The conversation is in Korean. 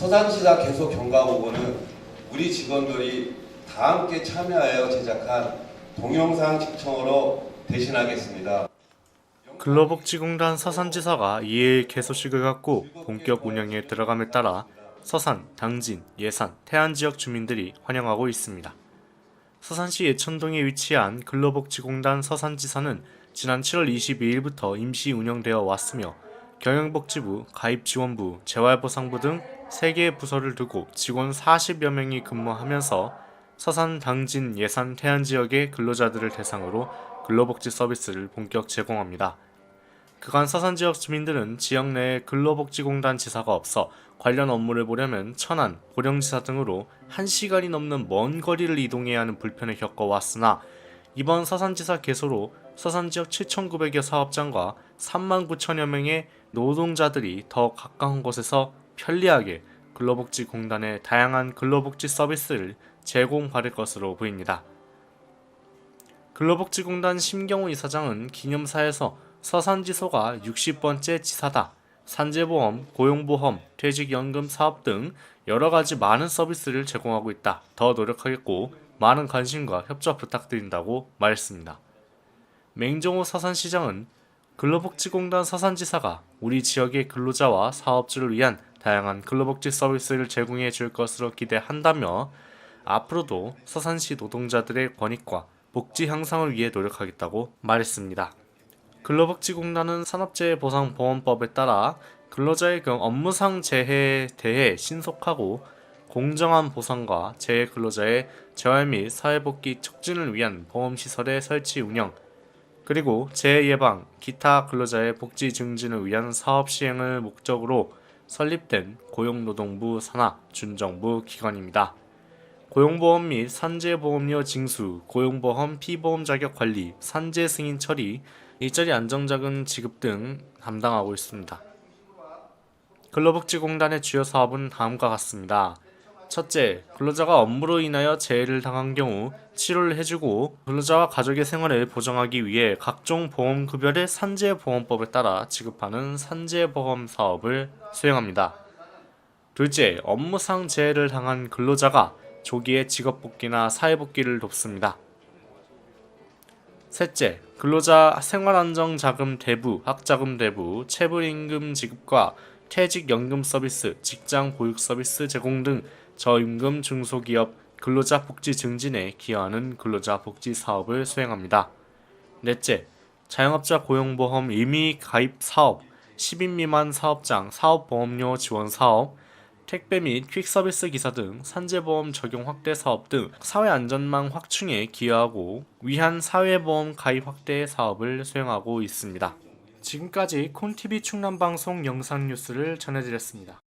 서산시사 계속 경과보고는 우리 직원들이 다 함께 참여하여 제작한 동영상 시청으로 대신하겠습니다. 근로복지공단 서산지사가 2일 개소식을 갖고 본격 운영에 들어감에 따라 서산, 당진, 예산, 태안 지역 주민들이 환영하고 있습니다. 서산시 예천동에 위치한 근로복지공단 서산지사는 지난 7월 22일부터 임시 운영되어 왔으며 경영복지부, 가입지원부, 재활보상부 등 3개의 부서를 두고 직원 40여 명이 근무하면서 서산, 당진, 예산, 태안 지역의 근로자들을 대상으로 근로복지 서비스를 본격 제공합니다. 그간 서산 지역 주민들은 지역 내에 근로복지공단 지사가 없어 관련 업무를 보려면 천안, 고령지사 등으로 1시간이 넘는 먼 거리를 이동해야 하는 불편을 겪어왔으나 이번 서산지사 개소로 서산 지역 7,900여 사업장과 3만 9천여 명의 노동자들이 더 가까운 곳에서 편리하게 근로복지공단의 다양한 근로복지 서비스를 제공받을 것으로 보입니다. 근로복지공단 심경호 이사장은 기념사에서 서산지소가 60번째 지사다. 산재보험, 고용보험, 퇴직연금 사업 등 여러 가지 많은 서비스를 제공하고 있다. 더 노력하겠고 많은 관심과 협조 부탁드린다고 말했습니다. 맹정호 서산시장은 근로복지공단 서산지사가 우리 지역의 근로자와 사업주를 위한 다양한 근로복지 서비스를 제공해 줄 것으로 기대한다며 앞으로도 서산시 노동자들의 권익과 복지 향상을 위해 노력하겠다고 말했습니다. 근로복지공단은 산업재해보상보험법에 따라 근로자의 경우 업무상 재해에 대해 신속하고 공정한 보상과 재해 근로자의 재활 및 사회복귀 촉진을 위한 보험시설의 설치 운영, 그리고 재해 예방, 기타 근로자의 복지 증진을 위한 사업 시행을 목적으로 설립된 고용노동부 산하 준정부 기관입니다. 고용보험 및 산재보험료 징수, 고용보험 피보험 자격 관리, 산재 승인 처리, 일자리 안정자금 지급 등 담당하고 있습니다. 근로복지공단의 주요 사업은 다음과 같습니다. 첫째, 근로자가 업무로 인하여 재해를 당한 경우 치료를 해주고 근로자와 가족의 생활을 보장하기 위해 각종 보험 급여를 산재보험법에 따라 지급하는 산재보험 사업을 수행합니다. 둘째, 업무상 재해를 당한 근로자가 조기에 직업복귀나 사회복귀를 돕습니다. 셋째, 근로자 생활안정자금 대부, 학자금 대부, 체불임금 지급과 퇴직연금 서비스, 직장 보육 서비스 제공 등 저임금 중소기업 근로자 복지 증진에 기여하는 근로자 복지 사업을 수행합니다. 넷째, 자영업자 고용보험 의미 가입 사업, 10인 미만 사업장 사업보험료 지원 사업, 택배 및 퀵서비스 기사 등 산재보험 적용 확대 사업 등 사회안전망 확충에 기여하고 위한 사회보험 가입 확대 사업을 수행하고 있습니다. 지금까지 콘TV 충남방송 영상 뉴스를 전해드렸습니다.